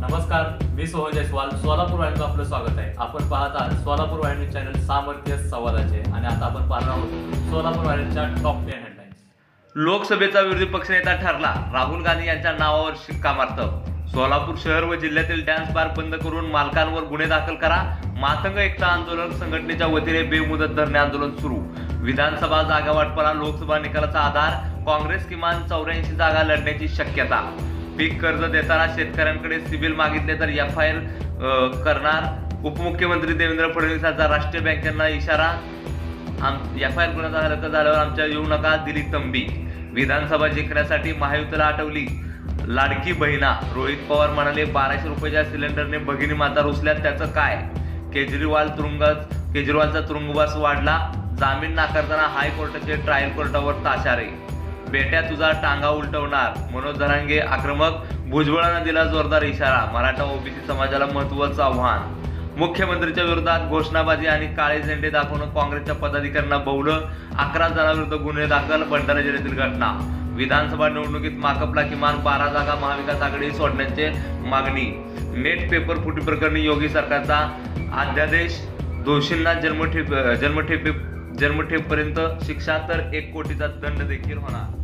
नमस्कार मी सोहन जयस्वाल सोलापूर वाहिनीचं आपलं स्वागत आहे. आपण पाहत आहात सोलापूर वाहिनी चॅनल सामर्थ्य संवादाचे आणि आता आपण पाहणार आहोत सोलापूर वाहिनीच्या टॉप टेन हेडलाईन्स लोकसभेचा विरोधी पक्षनेता ठरला. राहुल गांधी यांच्या नावावर शिक्का मारतं सोलापूर शहर व जिल्ह्यातील डॅन्स बार बंद करून मालकांवर गुन्हे दाखल करा. मातंग एकता आंदोलन संघटनेच्या वतीने बेमुदत धरणे आंदोलन सुरू. विधानसभा जागा वाटपाला लोकसभा निकालाचा आधार. काँग्रेस किमान चौऱ्याऐंशी जागा लढण्याची शक्यता. पीक कर्ज देताना शेतकऱ्यांकडे सिबिल मागितले तर एफ आय आर करणार. उपमुख्यमंत्री देवेंद्र फडणवीसांचा राष्ट्रीय बँकांना इशारा. एफ आय आर गुन्हा दाखल झाल्यावर आमच्या येऊ नका दिली तंबी. विधानसभा जिंकण्यासाठी महायुतीला आठवली. लाडकी बहिणा रोहित पवार म्हणाले बाराशे रुपयाच्या सिलेंडरने भगिनी माता रुसल्यात त्याचं काय? केजरीवाल तुरुंगात केजरीवालचा तुरुंगवास वाढला. जामीन नाकारताना हायकोर्टाचे ट्रायल कोर्टावर ताशारे बेट्या तुझा टांगा उलटवणार. मनोज धरांगे आक्रमक. भुजबळानं दिला जोरदार इशारा. मराठा ओबीसी समाजाला महत्वाचं आव्हान. मुख्यमंत्र्यांच्या विरोधात घोषणाबाजी आणि काळे झेंडे दाखवणं काँग्रेसच्या पदाधिकाऱ्यांना बहुलं अकरा जणांविरुद्ध गुन्हे दाखल भंडारा जिल्ह्यातील घटना. विधानसभा निवडणुकीत माकपला किमान बारा जागा महाविकास आघाडी सोडण्याचे मागणी. नेट पेपर फुटी प्रकरणी योगी सरकारचा अध्यादेश. दोषींना जन्मठेप जन्मठेपे जन्मठेपपर्यंत शिक्षा तर एक कोटीचा दंड देखील होणार.